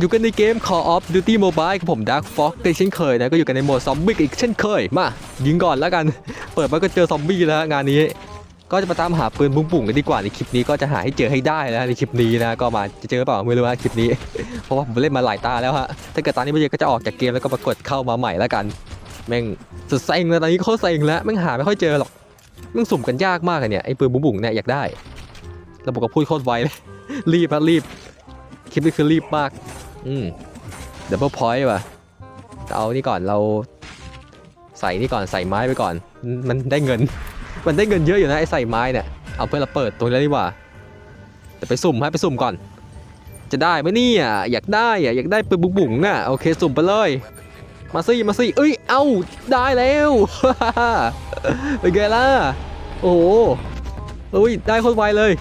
อยู่กันในเกม Call of Duty Mobile กับผม Dark Fox กันเช่นเคยนะ ก็อยู่กันในโหมดซอมบี้อีกเช่นเคย มา ยิงก่อนแล้วกัน เปิดมาก็เจอซอมบี้แล้วงานนี้ ก็จะมาตามหาปืนบุ้งปุ่งกันดีกว่าในคลิปนี้ก็จะหาให้เจอให้ได้แล้วในคลิปนี้นะ ก็มาจะเจอเปล่าไม่รู้ว่าคลิปนี้ เพราะว่าผมเล่นมาหลายตาแล้วฮะ ถ้าเกิดตอนนี้ไม่เจอก็จะออกจากเกมแล้วก็ปรากฏเข้ามาใหม่แล้วกัน แม่งสุดเซ็งแล้วตอนนี้เขาเซ็งแล้วแม่งหาไม่ค่อยเจอหรอกแม่งสุ่มกันยากมากเลยเนี่ยไอ้ปืนบุ้งปุ่งเนี่ยอยากได้ระบบก็พูดโคตรไวเลยรีบอะรีบคลิปนี้คือรีบมาก อืมดับเบิลพอยต์ว่ะเอานี่ก่อนเราใส่นี่ก่อนใส่ไม้ไปก่อน มันได้เงิน มันได้เงินเยอะอยู่นะไอ้ใส่ไม้เนี่ยเอาเพื่อนเราเปิดตรงนี้แล้วดีกว่าแต่ไปสุ่มให้ไปสุ่มก่อน จะได้ไหมเนี่ยอยากได้อะอยากได้ปืนบุ๋งบุ๋งอะโอเคสุ่มไปเลยมาสิมาสิเอ้ยเอ้าได้แล้วเป็นไงล่ะโอ้โหอุ้ยได้โคตรไวเลย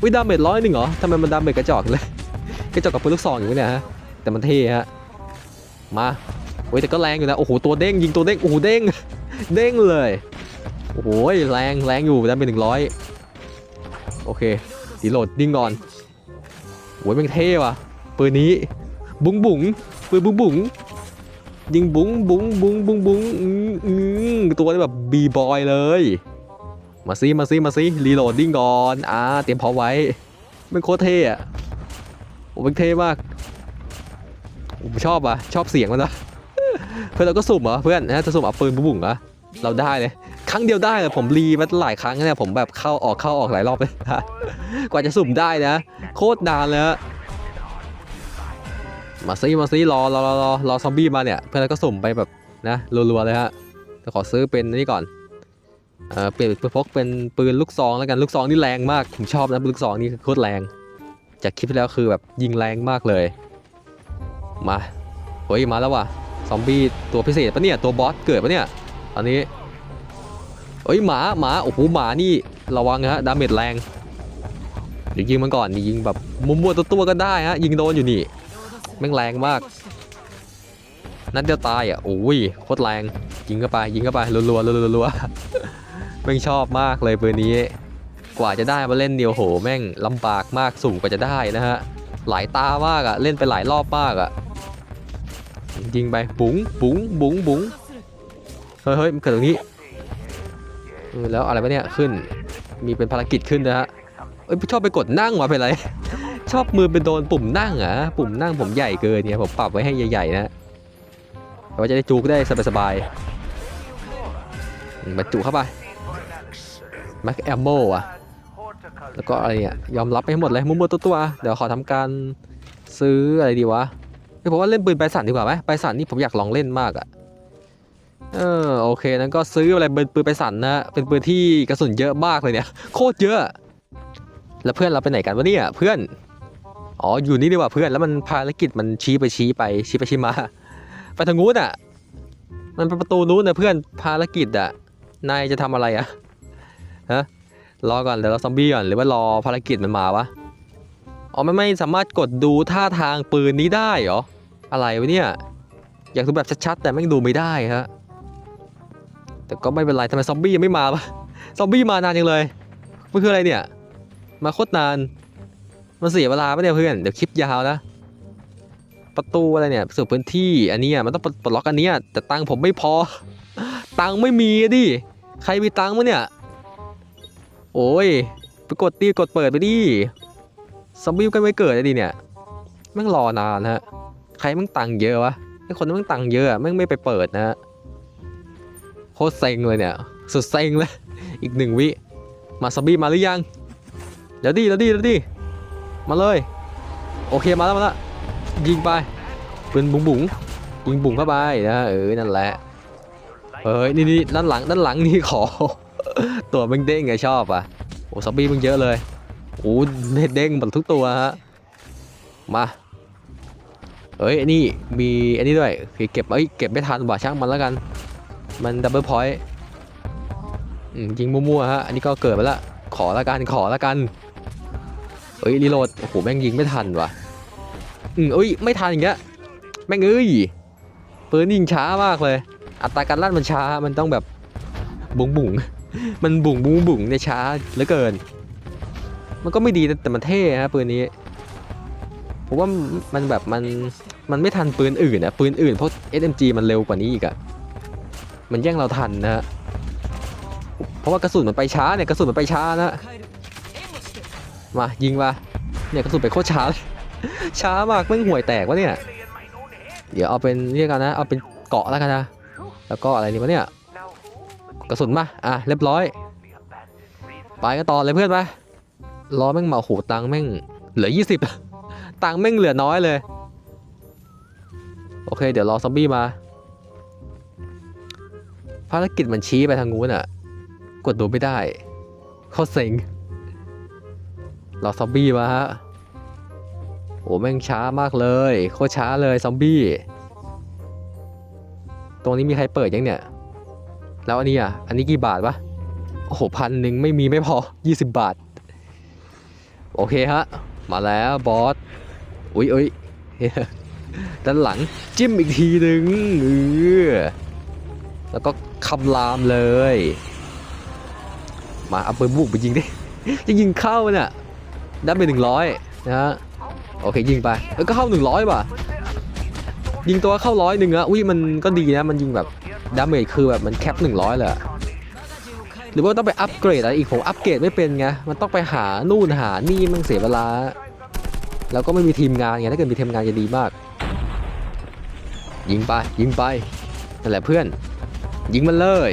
อุ้ยดาเมจร้อยหนึ่งเหรอทำไมมันดาเมจกระจอกเลยกระจอกกับปืนลูกซองอยู่เนี่ยฮะ แต่มันเท่ฮะ มาโอ้ยแต่ก็แรงอยู่นะ โอ้โห ตัวเด้งยิงตัวเด้ง โอ้โห เด้ง เด้งเลย โอ้โห แรงแรงอยู่ดาเมจหนึ่งร้อยโอเคดีโหลดดิ้งก่อนโอ้ยมันเท่ว่ะปืนนี้ บุ๋งบุ๋งปืนบุ๋งบุ๋งยิงบุ๋งบุ๋งบุ๋งบุ๋งบุ๋งตัวนี้แบบบีบอยเลย มาซิมาซิมาซิรีโหลดดิ้งก่อน อ่า เตรียมพร้อมไว้มันโคตรเท่อะโอ้เป็นเท่มาก ผมชอบอะชอบเสียงมันนะเพื่อนเราก็สุ่มเหรอเพื่อนนะจะสุ่มเอาปืนบุ๋งเหรอเราได้เลย ครั้งเดียวได้เลยผมรีมาหลายครั้งเนี่ยผมแบบเข้าออกเข้าออกหลายรอบเลยกว่าจะสุ่มได้นะ โคตรนานเลยฮะมาซิมาซิรอรอรอรอรอซอมบี้มาเนี่ย เพื่อนเราก็สุ่มไปแบบนะรัวๆเลยฮะจะขอซื้อเป็นนี่ก่อนเออเปลี่ยนเป็นพกเป็นปืนลูกซองแล้วกันลูกซองนี่แรงมากผมชอบนะลูกซองนี่โคตรแรง จากคลิปที่แล้วคือแบบยิงแรงมากเลย มาเฮ้ยมาแล้วว่ะซอมบี้ตัวพิเศษปะเนี่ยตัวบอสเกิดปะเนี่ยตอนนี้เอ้ยหมาหมาโอ้โหหมานี่ระวังนะฮะดาเมจแรงเดี๋ยวยิงมันก่อนยิงแบบมุมๆตัวตัวๆก็ได้ฮะยิงโดนอยู่นี่แม่งแรงมากนัดเดียวตายอะโอ้ยโคตรแรงยิงเข้าไปยิงเข้าไปรัวๆรัวๆแม่งชอบมากเลยปืนนี้ กว่าจะได้มาเล่นเดียวโห แม่งลำบากมากสุ่มกว่าจะได้นะฮะหลายตามากอะเล่นไปหลายรอบมากอะ ยิงไปบุ๋งบุ๋งบุ๋งบุ๋งเฮ้ยเฮ้ยมันเกิดตรงนี้แล้วอะไรวะเนี่ยขึ้นมีเป็นภารกิจขึ้นนะฮะเอ้ยชอบไปกดนั่งวะเป็นไร ชอบมือเป็นโดนปุ่มนั่งอะปุ่มนั่งผมใหญ่เกินเนี่ยผมปรับไว้ให้ใหญ่ๆนะแต่ว่าจะได้จูกได้สบายๆมบรรจุเข้าไปแม็กแอมโมอะแล้วก็อะไรเนี่ยยอมรับไปหมดเลยมุมมตัวตัวๆเดี๋ยวขอทำการซื้ออะไรดีวะ เฮ้ยผมว่าเล่นปืนไบสันดีกว่าไหมไบสันนี่ผมอยากลองเล่นมากอะเออโอเคนั้นก็ซื้ออะไรเป็นปืนไบสันนะเป็นปืนที่กระสุนเยอะมากเลยเนี่ย โคตรเยอะ แล้วเพื่อนเราไปไหนกันวะเนี่ยเพื่อนอ๋ออยู่นี่ดีกว่าเพื่อนแล้วมันภารกิจมันชี้ไปชี้ไปชี้ไปชี้มา ไปทางนู้นอะ มันเป็นประตูนู้นนะเพื่อนภารกิจอะนายจะทำอะไรอะฮะรอก่อนเดี๋ยวเราซอมบี้ก่อนหรือว่ารอภารกิจมันมาวะอ๋อไม่ไม่สามารถกดดูท่าทางปืนนี้ได้เหรอ อะไรวะเนี่ย อยากดูแบบชัดๆ แต่แม่งดูไม่ได้ฮะ แต่ก็ไม่เป็นไรทำไมซอมบี้ยังไม่มาวะ ซอมบี้มานานจังเลย มันคืออะไรเนี่ย มาโคตรนาน มันเสียเวลาปะเนี่ยเพื่อน เดี๋ยวคลิปยาวนะ ประตูอะไรเนี่ยสู่พื้นที่ อันนี้มันต้องปลดล็อกอันนี้แต่ตังค์ผมไม่พอ ตังค์ไม่มีดิ ใครมีตังค์มั้งเนี่ย โอ้ย ไปกดตีกดเปิดไปดิ ซอมบี้ก็ไม่เกิดเลยดิเนี่ยแม่งรอนานฮะ ใครม่งตังค์เยอะวะไอคนที่ม่งตังค์เยอะอะแม่งไม่ไปเปิดนะฮะโคตรเซ็งเลยเนี่ย สุดเซ็งเลย อีกหนึ่งวิ มาซอมบี้มาหรือยัง เดี๋ยวดิเดี๋ยวดิเดี๋ยวดิมาเลย โอเคมาแล้วมาแล้วยิงไปปืนบุ๋งบุ๋งยิงบุ๋งเข้าไปนะเออนั่นแหละเฮ้ยนี่นี่ด้านหลังด้านหลังนี่ขอ ตัวมึงเด้งไงชอบอะโอ้ซอมบี้มึงเยอะเลยโอ้เด้งหมดทุกตัวฮะมา อ้ยนนี้มีอันนี้ด้วยคือเก็บเอ้ยเก็บไม่ทันว่ะช่างมันแล้วกัน มันดับเบิลพอยต์ยิงมั่วๆฮะอันนี้ก็เกิดไปละขอละกันขอละกันเอ้ยรีโหลดโอ้โหแม่งยิงไม่ทันว่ะอืมเอ้ยไม่ทันอย่างเงี้ยแม่งเอ้ยปืนยิงช้ามากเลย อัตราการลั่นมันช้ามันต้องแบบบุ๋งบุ๋งมันบุ๋งบุ๋งบุ๋งเนี่ยช้าเหลือเกิน มันก็ไม่ดีแต่มันเท่ฮะปืนนี้เพราะว่ามันแบบมัน มันไม่ทันปืนอื่นอะปืนอื่นเพราะ SMG มันเร็วกว่านี้อีกอะมันแย่งเราทันนะฮะเพราะว่ากระสุนมันไปช้าเนี่ยกระสุนมันไปช้านะมายิงมาเนี่ยกระสุนไปโคตรช้าช้ามากไม่งห่วยแตกวะเนี่ย เดี๋ยวเอาเป็นเรียกกันนะ เอาเป็นเกาะแล้วกันนะ แล้วก็อะไรนี่วะเนี่ย กระสุนมา อะเรียบร้อย ไปกันต่อเลยเพื่อนไปล้อแม่งเหมาโหตังแม่งเหลือ 20 ตังแม่งเหลือน้อยเลย โอเค เดี๋ยวรอซอมบี้มา ภารกิจมันชี้ไปทางนู้นอะกดดูไม่ได้เขาเซ็งรอซอมบี้มาฮะโอ้แม่งช้ามากเลยโคตรช้าเลยซอมบี้ ตรงนี้มีใครเปิดยังเนี่ย แล้วอันนี้อะ อันนี้กี่บาทวะ โอ้โหพันหนึ่งไม่มีไม่พอ 20 บาท โอเคฮะ มาแล้วบอส อุ๊ยอุ๊ย ด้านหลังจิ้มอีกทีหนึ่งเออแล้วก็คำรามเลย มาเอาปืนบุกไปยิงดิ จะยิงเข้าเนี่ยได้ไปหนึ่งร้อยนะฮะ โอเคยิงไปเออก็เข้าหนึ่งร้อยป่ะ ยิงตัวเข้าร้อยหนึ่งอะอุ้ยมันก็ดีนะ มันยิงแบบดาเมจคือแบบมันแคปหนึ่งร้อยเลยหรือว่าต้องไปอัปเกรดอะไรอีกผมอัปเกรดไม่เป็นไง มันต้องไปหานู่นหานี่มันเสียเวลา แล้วก็ไม่มีทีมงานไง ถ้าเกิดมีทีมงานจะดีมาก ยิงไป ยิงไปนั่นแหละเพื่อน ยิงมันเลย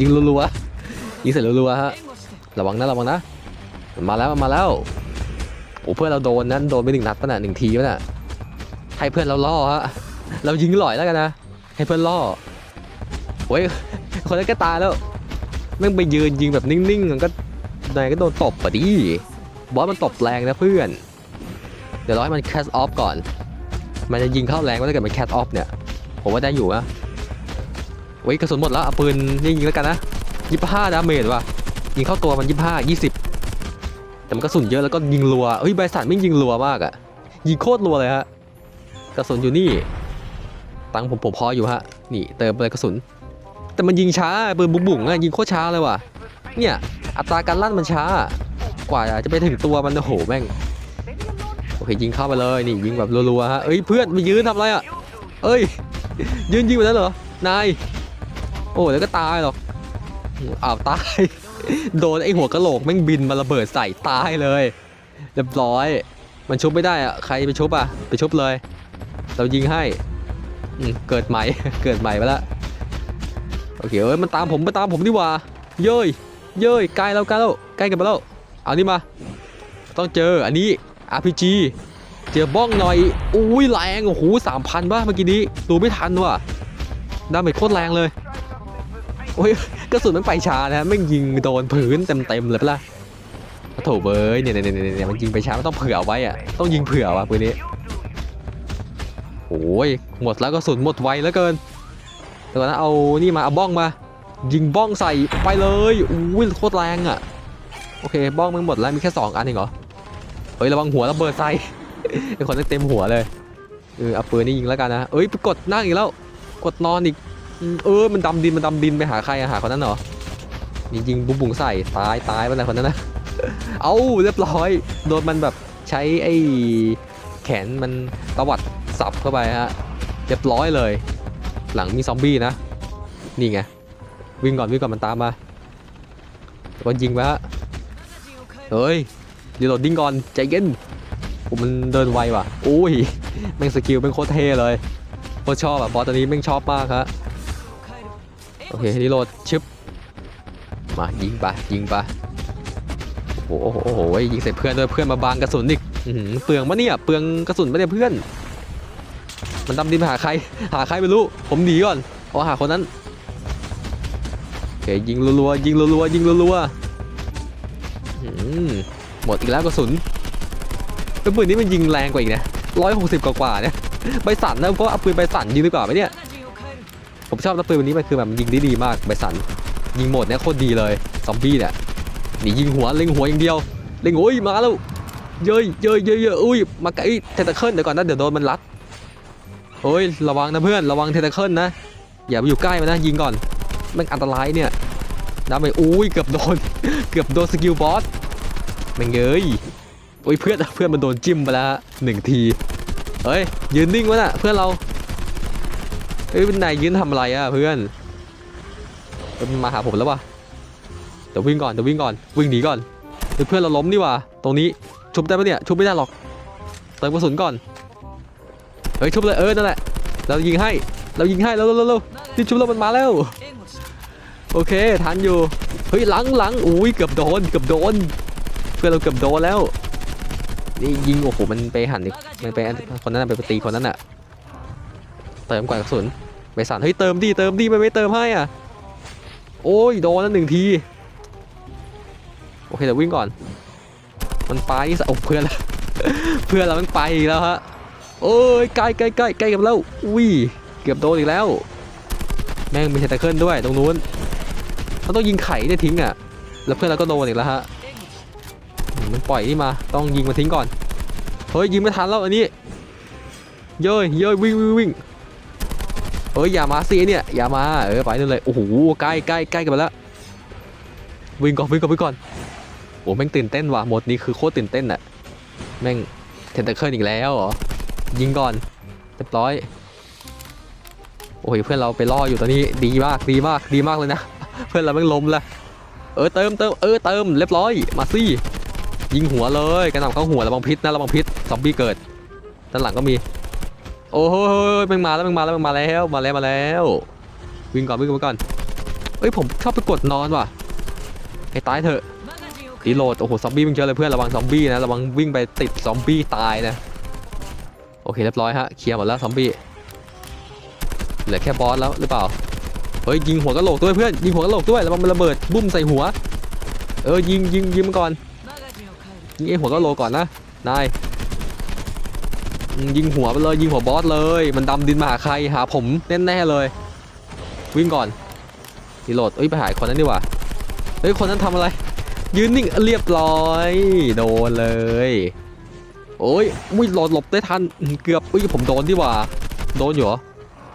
ยิงรัวๆยิงเสร็จรัวๆฮะระวังนะระวังนะมันมาแล้วมันมาแล้วโอ้เพื่อนเราโดนนั้นโดนไปหนึ่งนัดป่ะน่ะหนึ่งทีป่ะน่ะให้เพื่อนเราล่อฮะเรายิงหล่อยแล้วกันนะให้เพื่อนล่อโอ้ยคนนั้นก็ตายแล้วแม่งไปยืนยิงแบบนิ่งๆมันก็นายก็โดนตบปะดิบอสมันตบแรงนะเพื่อน เดี๋ยวรอให้มันแคสออฟก่อน มันจะยิงเข้าแรงว่าถ้าเกิดมันแคสออฟเนี่ย ผมว่าได้อยู่นะโอ้ยกระสุนหมดแล้วเอาปืนยิงแล้วกันนะยี่สิบห้าดาเมจว่ะยิงเข้าตัวมันยี่สิบห้ายี่สิบแต่มันกระสุนเยอะแล้วก็ยิงรัวเฮ้ยใบสันไม่ยิงรัวมากอะยิงโคตรรัวเลยฮะกระสุนอยู่นี่ ตังค์ผมผมพออยู่ฮะนี่เติมไปกระสุน แต่มันยิงช้าปืนบุ๋งบุ๋งอะยิงโคตรช้าเลยว่ะเนี่ยอัตราการลั่นมันช้ากว่าจะไปถึงตัวมันโอ้โหแม่ง โอเคยิงเข้าไปเลยนี่ยิงแบบรัวๆฮะเอ้ยเพื่อนมายืนทำอะไรอะเอ้ยยืนยิงแบบนั้นเหรอนายโอ้เดี๋ยวก็ตายหรอกอ้าวตายโดนไอหัวกะโหลกแม่งบินมาระเบิดใส่ตายเลยเรียบร้อย มันชุบไม่ได้อะใครไปชุบอะไปชุบเลย เรายิงให้อืเกิดใหม่เกิดใหม่ไปแล้วโอเคเอ้ยมันตามผมมาตามผมดีกว่า เย้ยเย้ยใกล้แล้วใกล้แล้วใกล้กันไปแล้วเอานี่มา ต้องเจออันนี้ RPG เจอบ้องหน่อยอุ้ยแรงโอ้โหสามพันป่ะเมื่อกี้นี้ดูไม่ทันว่ะดาเมจโคตรแรงเลยโอ้ยกระสุนมันไปช้านะไม่ยิงโดนพื้นเต็มๆเลยปะล่ะโอ้โถเบยเนี่ยเนี่ยเนี่ยเนี่ยมันยิงไปช้ามันต้องเผื่อไว้อะต้องยิงเผื่อว่ะปืนนี้โอ้ยหมดแล้วกระสุนหมดไวแล้วเกินเดี๋ยวก่อนนะเอานี่มาเอาบ้องมา ยิงบ้องใส่ไปเลยอุ้ยโคตรแรงอะโอเคบ้องมันหมดแล้วมีแค่สองอันเองเหรอ เฮ้ยระวังหัวระเบิดใส่ไอ้คนนั้นเต็มหัวเลยเออเอาปืนนี่ยิงแล้วกันนะเอ้ยไปกดนั่งอีกแล้ว กดนอนอีกเออมันดำดินมันดำดินไปหาใครอะหาคนนั้นเหรอนี่ยิงบุ้งบุ้งใส่ตายตายไปเลยคนนั้นนะเอาเรียบร้อยโดนมันแบบใช้ไอ้แขนมันตวัดสับเข้าไปฮะเรียบร้อยเลย หลังมีซอมบี้นะนี่ไงวิ่งก่อนวิ่งก่อนมันตามมาแล้วก็ยิงไปฮะเฮ้ย รีโหลดดิ้งก่อนใจเย็นโอ้มันเดินไวว่ะโอ้ยแม่งสกิลแม่งโคตรเท่เลยโคตรชอบอะบอสตัวนี้แม่งชอบมากฮะโอเครีโหลดชึบมายิงไปยิงไปโอ้โหโอ้โหยิงใส่เพื่อนด้วยเพื่อนมาบางกระสุนอีกเปลืองมะเนี่ยเปลืองกระสุนไม่ได้เพื่อน มันดำดินไปหาใคร หาใครไม่รู้ ผมหนีก่อนเอาหาคนนั้นโอเคยิงรัวๆยิงรัวๆยิงรัวๆอื้อ หมดอีกแล้วกระสุนปืนนี้มันยิงแรงกว่าอีกนะร้อยหกสิบกว่าเนี่ยใบสั่นนะเพราะเอาปืนใบสั่นยิงดีกว่าไหมเนี่ย ผมชอบนะปืนวันนี้มันคือแบบมันยิงได้ดีมากใบสัน ยิงหมดเนี่ยโคตรดีเลยซอมบี้เนี่ยนี่ยิงหัวเล็งหัวอย่างเดียวเล็งโอ้ยมาแล้วเย้ยเยยเย้ยเยยอุ้ยมาไกลเทตาเคิลเดี๋ยวก่อนนะเดี๋ยวโดนมันรัดโอ้ยระวังนะเพื่อนระวังเทตาเคิลนะอย่าไปอยู่ใกล้มันนะยิงก่อนมันอันตรายเนี่ยดาเมจอุ้ยเกือบโดนเกือบโดนสกิลบอส แม่งเอ้ยโอ้ยเพื่อนเพื่อนมันโดนจิ้มไปแล้วฮะหนึ่งทีเฮ้ยยืนนิ่งวะน่ะเพื่อนเราเฮ้ยเป็นนายยืนทำอะไรอะเพื่อนมันมาหาผมแล้ววะเดี๋ยววิ่งก่อนเดี๋ยววิ่งก่อนวิ่งหนีก่อนเฮ้ยเพื่อนเราล้มนี่ว่าตรงนี้ชุบได้ปะเนี่ยชุบไม่ได้หรอกเติมกระสุนก่อนเฮ้ยชุบเลยเออนั่นแหละเรายิงให้เรายิงให้แล้วแล้วแล้วนี่ชุบแล้วมันมาแล้วโอเคทันอยู่เฮ้ยหลังหลังอุ้ยเกือบโดนเกือบโดน พื่อนเราเกือบโดนแล้ว นี่ยิงโอ้โหมันไปหันอีกมันไปคนนั้นไปตีคนนั้นอะ เติมก่อนกระสุนไปสั่นเฮ้ยเติมดิเติมดิมันไม่เติมให้อะ โอ้ยโดนแล้วหนึ่งที โอเคเดี๋ยววิ่งก่อน มันไปสะโอ้เพื่อนละเพื่อนเรามันไปอีกแล้วฮะ โอ้ยใกล้ใกล้ใกล้ใกล้กับเราอุ้ยเกือบโดนอีกแล้ว แม่งมีเทตเคิลด้วยตรงนู้นเขาต้องยิงไข่ได้ทิ้งอะ แล้วเพื่อนเราก็โดนอีกแล้วฮะ มันปล่อยนี่มา ต้องยิงมาทิ้งก่อน เฮ้ยยิงไม่ทันแล้วอันนี้ เย้ยเย้ยวิ่งวิ่งวิ่งเฮ้ยอย่ามาสิเนี่ยอย่ามาเออไปนู่นเลยโอ้โหใกล้ใกล้ใกล้กันไปแล้ววิ่งก่อนวิ่งก่อนวิ่งก่อนโอ้แม่งตื่นเต้นว่ะหมดนี้คือโคตรตื่นเต้นอะแม่งเทนเตอร์เคิลอีกแล้วเหรอยิงก่อนเรียบร้อยโอ้ยเพื่อนเราไปล่ออยู่ตอนนี้ดีมากดีมากดีมากเลยนะ เพื่อนเราแม่งล้มละเออเติมเติมเออเติมเรียบร้อยมาสิ ยิงหัวเลยกระหน่ำเข้าหัวระวังพิษนะระวังพิษซอมบี้เกิดด้านหลังก็มี โอ้โหมันมาแล้วมันมาแล้วมันมาแล้วมาแล้วมาแล้ววิ่งก่อนวิ่งก่อนเอ้ยผมชอบไปกดนอนว่ะให้ตายเถอะรีโหลดโอ้โหซอมบี้มันเยอเลยเพื่อนระวังซอมบี้นะระวังวิ่งไปติดซอมบี้ตายนะโอเคเรียบร้อยฮะเคลียร์หมดแล้วซอมบี้เหลือแค่บอสแล้วหรือเปล่าเฮ้ยยิงหัวกะโหลกด้วยเพื่อนยิงหัวกะโหลกด้วยแล้วมันระเบิดบุ้มใส่หัว เออยิงยิงยิงมันก่อน ยิงไอหัวกะโลก่อนนะนายยิงหัวไปเลยยิงหัวบอสเลย มันดำดินมาหาใครหาผมแน่ๆเลย วิ่งก่อนรีโหลดเอ้ยไปหาไอ้คนนั้นดีกว่าเฮ้ยคนนั้นทำอะไร ยืนนิ่งเรียบร้อย โดนเลยโอ้ยอุ้ยหลบหลบได้ทันเกือบอุ้ยผมโดนดีกว่า โดนอยู่เหรอ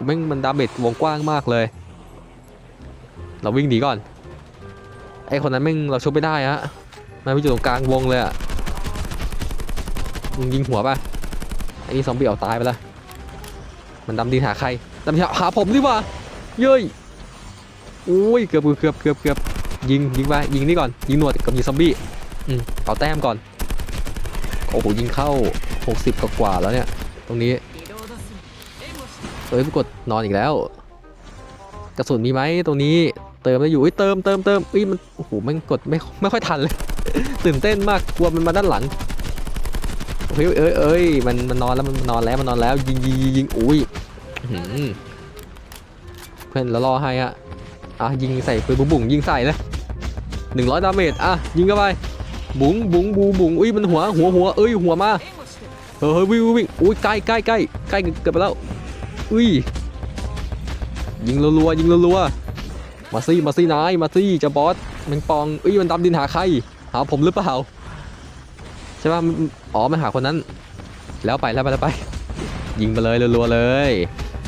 แม่งมันดาเมจวงกว้างมากเลย เราวิ่งหนีก่อนไอคนนั้นแม่งเราชุบไม่ได้ฮะมันไปอยู่ตรงกลางวงเลยอะ มึงยิงหัวป่ะไอ้นี่ซอมบี้เอาตายไปล้วมันดำดินหาใครดำดินหาหาผมดีกว่าเย้ยอุ้ยเกือบเกือบเกือบเกือบยิงยิงไปยิงนี่ก่อนยิงหนวดกับยิงซอมบี้อืมเอาแต้มก่อนโอ้โหยิงเข้า 60 กว่ากว่าแล้วเนี่ย ตรงนี้เอ้ยไปกดนอนอีกแล้ว กระสุนมีไหมตรงนี้เติมได้อยู่เอ้ยเติมเติมเติมเอ้ยมันโอ้โหมันกดไม่ไม่ค่อยทันเลย ตื่นเต้นมากกลัวมันมาด้านหลัง เฮ้ยเอ้ยเอ้ยมันมันนอนแล้วมันนอนแล้วมันนอนแล้วยิงยิงยิงอุ้ยเพื่อนแล้วรอให้อะอะยิงใส่ปืนบุ๋งบุ๋งยิงใส่เลยหนึ่งร้อยดาเมจอะยิงเข้าไปบุ๋งบุ๋งบูบุ๋งอุ้ยมันหัวหัวหัวเอ้ยหัวมาเฮ้ยวิ่งวิ่งวิ่งอุ้ยใกล้ใกล้ใกล้ใกล้เกินไปแล้วอุ้ยยิงรัวๆยิงรัวๆมาซี่มาซี่นายมาซี่จะบอสแมงปองอุ้ยมันดำดินหาใครหาผมหรือเปล่า ใช่ป่ะอ๋อมันหาคนนั้น แล้วไปแล้วไปแล้วไป ยิงไปเลยรัวๆเลย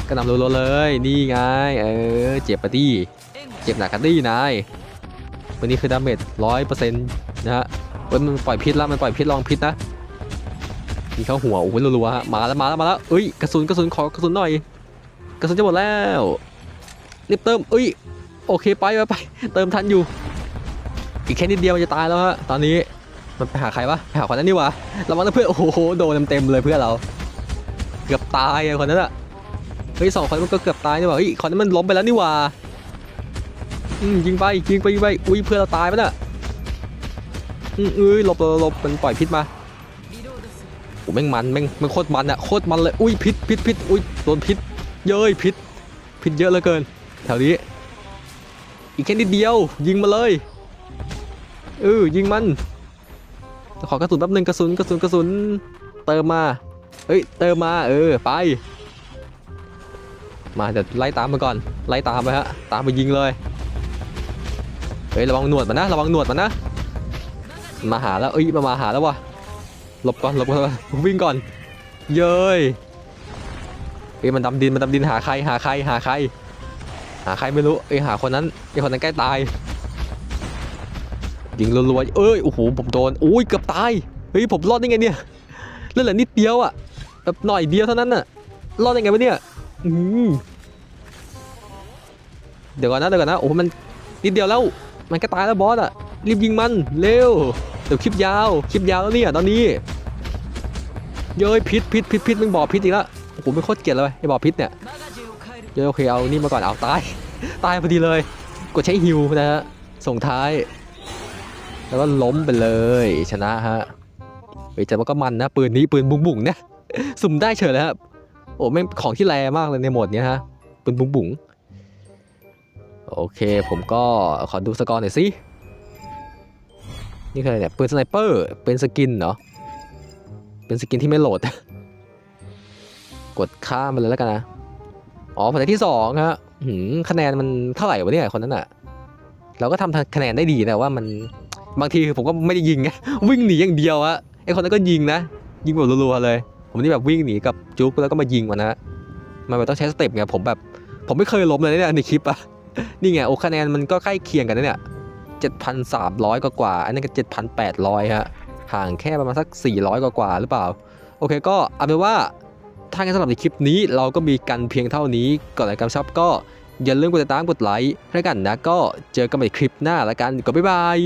กระหน่ำรัวๆเลย นี่ไง เออ เจ็บปะดิเจ็บหนักกันดินายวันนี้คือดาเมจร้อยเปอร์เซ็นต์นะฮะเว้ยมันปล่อยพิษแล้วมันปล่อยพิษลองพิษนะยิงเข้าหัวโอ้โหรัวๆฮะมาแล้วมาแล้วมาแล้วเอ้ยกระสุนกระสุนขอกระสุนหน่อย กระสุนจะหมดแล้วรีบเติมเอ้ยโอเคไปไปไปเติมทันอยู่ อีกแค่นิดเดียวมันจะตายแล้วฮะตอนนี้ มันไปหาใครวะไปหาคนนั้นนี่วะระวังนะเพื่อนโอ้โหโดนเต็มๆเลยเพื่อนเรา เกือบตายอะคนนั้นอะเฮ้ยสองคนมันก็เกือบตายนี่ว่าเฮ้ยคนนั้นมันล้มไปแล้วนี่ว่าอืมยิงไปยิงไปยิงไปอุ้ยเพื่อนเราตายไปน่ะอืมเอ้ยหลบหลบหลบมันปล่อยพิษมาโอ้แม่งมันแม่งม่งโคตรมันอะโคตรมันเลยอุ้ยพิษพิษพิษอุ้ยโดนพิษเย้ยพิษพิษเยอะเหลือเกิน แถวนี้อีกแค่นิดเดียว ยิงมาเลยเออยิงมัน ขอกระสุนแป๊บหนึงกระสุนกระสุนกระสุนเติมมา เอ้ยเติมมาเออไป มาเดี๋ยวไล่ตามมาก่อน ไล่ตามไปฮะตามไปยิงเลยเฮ้ยระวังหนวดมันนะระวังหนวดมันนะมันมาหาแล้วเอ้ยมามาหาแล้ววะหลบก่อนหลบก่อนวิ่งก่อน เย้ยเอ้ยมันดำดินมันดำดินหาใครหาใครหาใคร หาใครไม่รู้เอ้ยหาคนนั้นไอ้คนนั้นใกล้ตาย ยิงรัวๆเอ้ยโอ้โหผมโดนอุ้ยเกือบตายเฮ้ยผมรอดได้ไงเนี่ยเลือดเหลืนิดเดียวอะแบบหน่อยเดียวเท่านั้นน่ะรอดได้ไงวะเนี่ยอืมเดี๋ยวก่อนนะเดี๋ยวก่อนนะโอ้มันนิดเดียวแล้วมันก็ตายแล้วบอสอะรีบยิงมันเร็วเดี๋ยวคลิปยาวคลิปยาวแล้วเนี่ยตอนนี้เย้ยพิษพิษพิษพิษมึงบอกพิษอีกแล้วโอ้โหไม่โคตรเกลียดเลยไอ้บอกพิษเนี่ยเย้ยโอเคเอานี่มาก่อนเอาตายตายพอดีเลย กดใช้ฮิวนะฮะส่งท้าย แล้วก็ล้มไปเลยชนะฮะเฮ้ยแต่ว่าก็มันนะ ปืนนี้ปืนบุ๋งบุ๋งเนี่ยสุ่มได้เฉยเลยครับโอ้แม่งของที่แรงมากเลยในโหมดเนี้ยฮะปืนบุ๋งบุ๋งโอเคผมก็ขอดูสกอร์หน่อยสินี่คืออะไรเนี่ยปืนสไนเปอร์เป็นสกินเหรอเป็นสกินที่ไม่โหลด กดข้ามไปเลยแล้วกันนะอ๋อผลที่สองฮะคะแนนมันเท่าไหร่วะเนี่ยคนนั้นอะ เราก็ทำคะแนนได้ดีแต่ว่ามัน บางทีผมก็ไม่ได้ยิงไงวิ่งหนีอย่างเดียวอะไอคนนั้นก็ยิงนะ ยิงแบบรัวๆเลย ผมนี่แบบวิ่งหนีกับจุ๊กแล้วก็มายิงมันนะมันแบบต้องใช้สเต็ปไงผมแบบ ผมไม่เคยล้มเลยเนี่ยในคลิปอะนี่ไงโอ้คะแนนมันก็ใกล้เคียงกันนะเนี่ย7,300กว่ากว่าอันนั้นก็7,800ฮะห่างแค่ประมาณสัก400กว่ากว่าหรือเปล่า โอเคก็เอาเป็นว่าถ้างั้นสำหรับในคลิปนี้เราก็มีกันเพียงเท่านี้ก่อนไหนกำชับก็อย่าลืมกดติดตามกดไลค์ให้กันนะ ก็เจอกันใหม่คลิปหน้าแล้วกันก็บ๊ายบาย